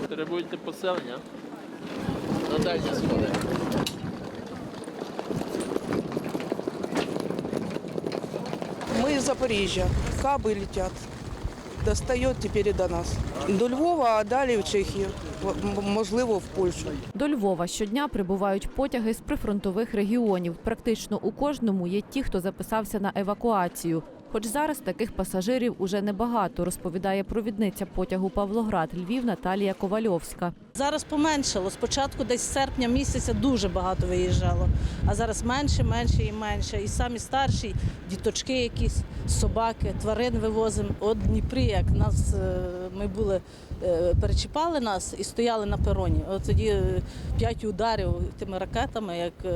Потребуєте поселення? На дальні сходи. Мы из Запоріжжя. Каби летят. Достает теперь и до нас. До Львова, а далі в Чехію. М- Можливо, в Польщу. До Львова щодня прибувають потяги з прифронтових регіонів. Практично у кожному є ті, хто записався на евакуацію. Хоч зараз таких пасажирів уже небагато, розповідає провідниця потягу Павлоград Львів Наталія Ковальовська. Зараз поменшало. Спочатку десь серпня місяця дуже багато виїжджало, а зараз менше, менше і менше. І самі старші, діточки якісь, собаки, тварин вивозимо. От Дніпрі, як нас е, ми були, е, перечіпали нас і стояли на пероні. От тоді е, п'ять ударів тими ракетами, як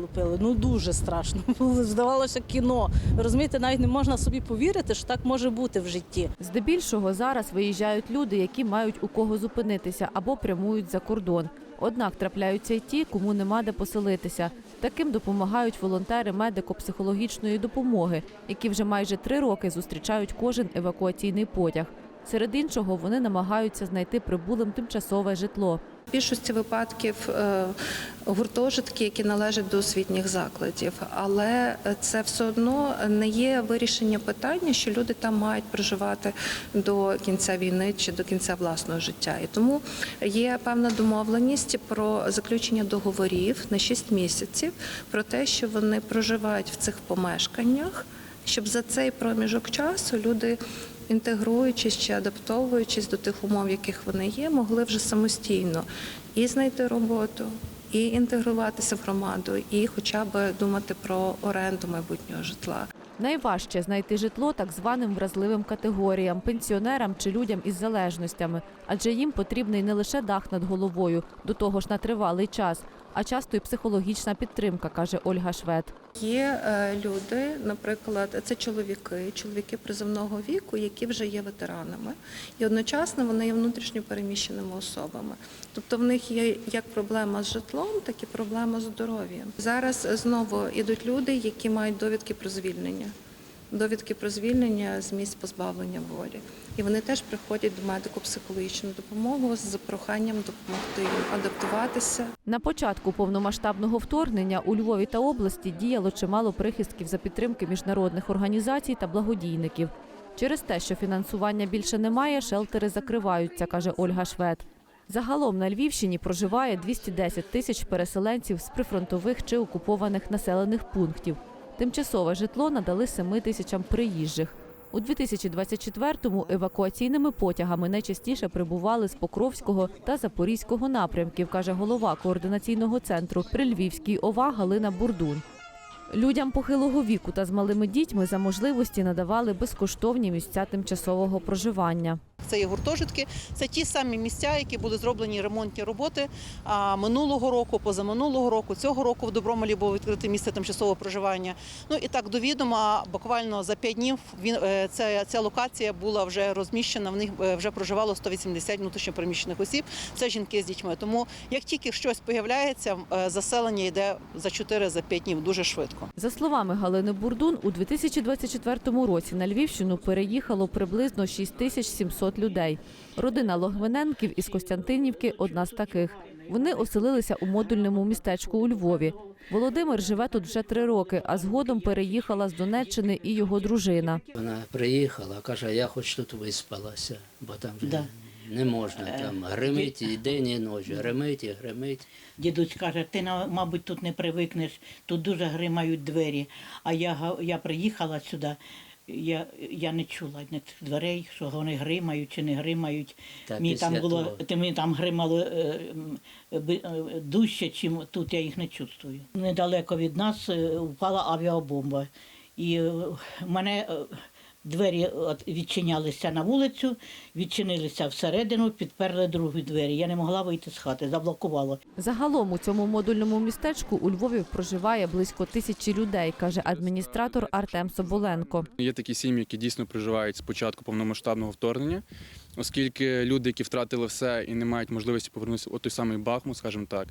лупили. Ну дуже страшно. Здавалося кіно. Розумієте, навіть не можна собі повірити, що так може бути в житті. Здебільшого зараз виїжджають люди, які мають у кого зупинитися або прямують за кордон. Однак трапляються й ті, кому нема де поселитися. Таким допомагають волонтери медико-психологічної допомоги, які вже майже три роки зустрічають кожен евакуаційний потяг. Серед іншого вони намагаються знайти прибулим тимчасове житло. Більшості випадків е, гуртожитки, які належать до освітніх закладів, але це все одно не є вирішення питання, що люди там мають проживати до кінця війни чи до кінця власного життя. І тому є певна домовленість про заключення договорів на 6 місяців про те, що вони проживають в цих помешканнях, щоб за цей проміжок часу люди інтегруючись чи адаптовуючись до тих умов, яких вони є, могли вже самостійно і знайти роботу, і інтегруватися в громаду, і хоча б думати про оренду майбутнього житла. Найважче знайти житло так званим вразливим категоріям, пенсіонерам чи людям із залежностями, адже їм потрібний не лише дах над головою, до того ж на тривалий час, а часто й психологічна підтримка, каже Ольга Швед. Є е, люди, наприклад, це чоловіки, чоловіки призовного віку, які вже є ветеранами, і одночасно вони є внутрішньо переміщеними особами. Тобто в них є як проблема з житлом, так і проблема з здоров'ям. Зараз знову йдуть люди, які мають довідки про звільнення. Довідки про звільнення з місць позбавлення волі. І вони теж приходять до медико-психологічної допомоги з проханням допомогти їм адаптуватися, На початку повномасштабного вторгнення у Львові та області діяло чимало прихистків за підтримки міжнародних організацій та благодійників. Через те, що фінансування більше немає, шелтери закриваються, каже Ольга Швед. Загалом на Львівщині проживає 210 тисяч переселенців з прифронтових чи окупованих населених пунктів. Тимчасове житло надали 7 тисячам приїжджих. У 2024-му евакуаційними потягами найчастіше прибували з Покровського та Запорізького напрямків, каже голова координаційного центру при Львівській ОВА Галина Бурдун. Людям похилого віку та з малими дітьми за можливості надавали безкоштовні місця тимчасового проживання. Це є гуртожитки. Це ті самі місця, які були зроблені ремонтні роботи а, минулого року, позаминулого року. Цього року в Добромолі було відкрите місце тимчасового проживання. Ну і так до відома, буквально за п'ять днів він е, ця, ця локація була вже розміщена. В них е, вже проживало 180 внутрішньопереміщених осіб. Це жінки з дітьми. Тому як тільки щось появляється, е, заселення йде за 4 за 5 днів дуже швидко. За словами Галини Бурдун, у 2024 році на Львівщину переїхало приблизно 6700 людей. Родина Логвиненків із Костянтинівки одна з таких. Вони оселилися у модульному містечку у Львові. Володимир живе тут вже три роки, а згодом переїхала з Донеччини і його дружина. Вона приїхала, каже, я хоч тут виспалася, бо там Да. не можна. Е, Там гримить і день, і ночі, гримить і гримить. Дідусь каже, ти на- мабуть тут не привикнеш, тут дуже гримають двері. А я га- я приїхала сюди. Я, я не чула ні цих дверей, що вони гримають чи не гримають. Та мені там було того- мені там гримало е, е, дужче, чим тут я їх не чувствую. Недалеко від нас е, впала авіабомба. І е, мене е, двері от відчинялися на вулицю, відчинилися всередину, підперли другі двері. Я не могла вийти з хати, заблокувало. Загалом у цьому модульному містечку у Львові проживає близько тисячі людей, каже адміністратор Артем Соболенко. Є такі сім'ї, які дійсно проживають з початку повномасштабного вторгнення, оскільки люди, які втратили все і не мають можливості повернутися у той самий Бахмут, скажімо так,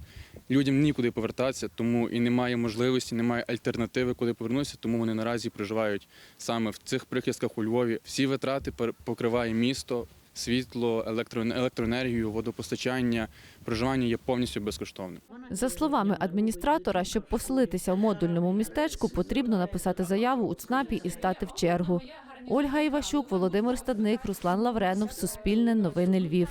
людям нікуди повертатися, тому і немає можливості, немає альтернативи, куди повернутися, тому вони наразі проживають саме в цих прихистках у Львові. Всі витрати покриває місто. світло, електро- електроенергію, водопостачання, проживання є повністю безкоштовним. За словами адміністратора, щоб поселитися в модульному містечку, потрібно написати заяву у ЦНАПі і стати в чергу. Ольга Іващук, Володимир Стадник, Руслан Лавренов, Суспільне новини Львів.